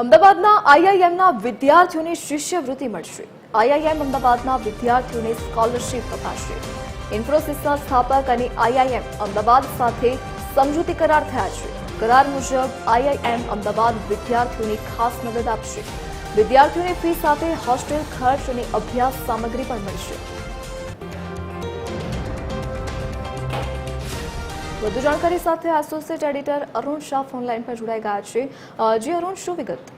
અમદાવાદના આઈઆઈએમના વિદ્યાર્થીઓને શિષ્યવૃત્તિ મળશે. આઈઆઈએમ અમદાવાદના વિદ્યાર્થીઓને સ્કોલરશીપ અપાશે. ઇન્ફોસિસના સ્થાપક અને આઈઆઈએમ અમદાવાદ સાથે સમજૂતી કરાર થયા છે. કરાર મુજબ આઈઆઈએમ અમદાવાદ વિદ્યાર્થીઓને ખાસ મદદ આપશે. વિદ્યાર્થીઓને ફી સાથે હોસ્ટેલ ખર્ચ અને અભ્યાસ સામગ્રી પણ મળશે. વધુ જાણકારી સાથે associate editor Arun Shah phone line પર જોડાઈ ગયા છે. જી અરુણ, શું વિગત?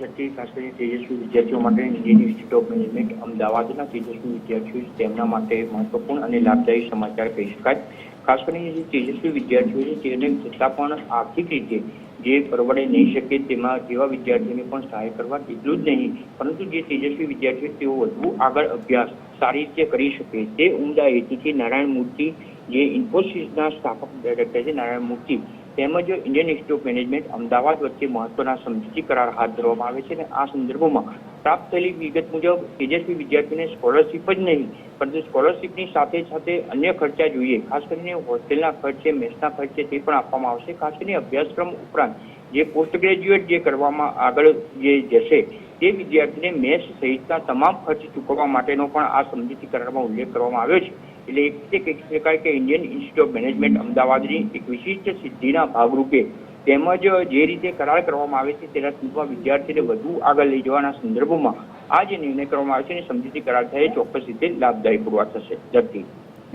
વ્યક્તિ, ખાસ કરીને તેજસ્વી વિદ્યાર્થીઓ માટે ઇન્ડિયન ઇન્સ્ટિટ્યૂટ ઓફ મેનેજમેન્ટ અમદાવાદના તેજસ્વી વિદ્યાર્થીઓ તેમના માટે મહત્વપૂર્ણ અને લાભદાયી સમાચાર કહી શકાય. ખાસ કરીને જે તેજસ્વી વિદ્યાર્થીઓ છે, તેને જેટલા પણ આર્થિક રીતે જે પરવડે નહીં શકે તેમાં તેવા વિદ્યાર્થીઓને પણ સહાય કરવા એટલું જ નહીં, પરંતુ જે તેજસ્વી વિદ્યાર્થીઓ તેઓ વધુ આગળ અભ્યાસ સારી રીતે કરી શકે તે ઉમદા હેતુથી નારાયણ મૂર્તિ જે ઇન્ફોસિસના સ્થાપક ડાયરેક્ટર છે નારાયણ મૂર્તિ, તેમજ ઇન્ડિયન ઇન્સ્ટિટ્યૂટ મેનેજમેન્ટ અમદાવાદ વચ્ચે મહત્વના સમજૂતી કરાર હાથ ધરવામાં આવે છે અને આ સંદર્ભમાં પ્રાપ્ત થયેલી વિગત મુજબ તેજસ્વી વિદ્યાર્થીને સ્કોલરશીપ જ નહીં, પરંતુ સ્કોલરશીપની સાથે સાથે અન્ય ખર્ચા જોઈએ. ખાસ કરીને હોસ્ટેલના ખર્ચે, મેસના ખર્ચે તે પણ આપવામાં આવશે. ખાસ કરીને અભ્યાસક્રમ ઉપરાંત જે પોસ્ટ ગ્રેજ્યુએટ જે કરવામાં આગળ જે જશે તે વિદ્યાર્થીને મેસ સહિતના તમામ ખર્ચ ચૂકવવા માટેનો પણ આ સમજૂતી કરારમાં ઉલ્લેખ કરવામાં આવ્યો છે. એટલે રીતે કહી શકાય કે ઇન્ડિયન ઇન્સ્ટિટ્યૂટ ઓફ મેનેજમેન્ટ અમદાવાદની એક વિશિષ્ટ સિદ્ધિના ભાગરૂપે તેમજ જે રીતે કરાર કરવામાં આવે છે તેના સંદર્ભમાં વિદ્યાર્થીને વધુ આગળ લઈ જવાના સંદર્ભમાં આ જે નિર્ણય કરવામાં આવે છે અને સમજૂતી કરાર થાય ચોક્કસ રીતે લાભદાયી પુરવાર થશે. ધરતી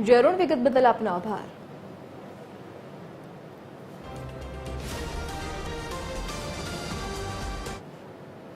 જી વિગત બદલ આપનો આભાર.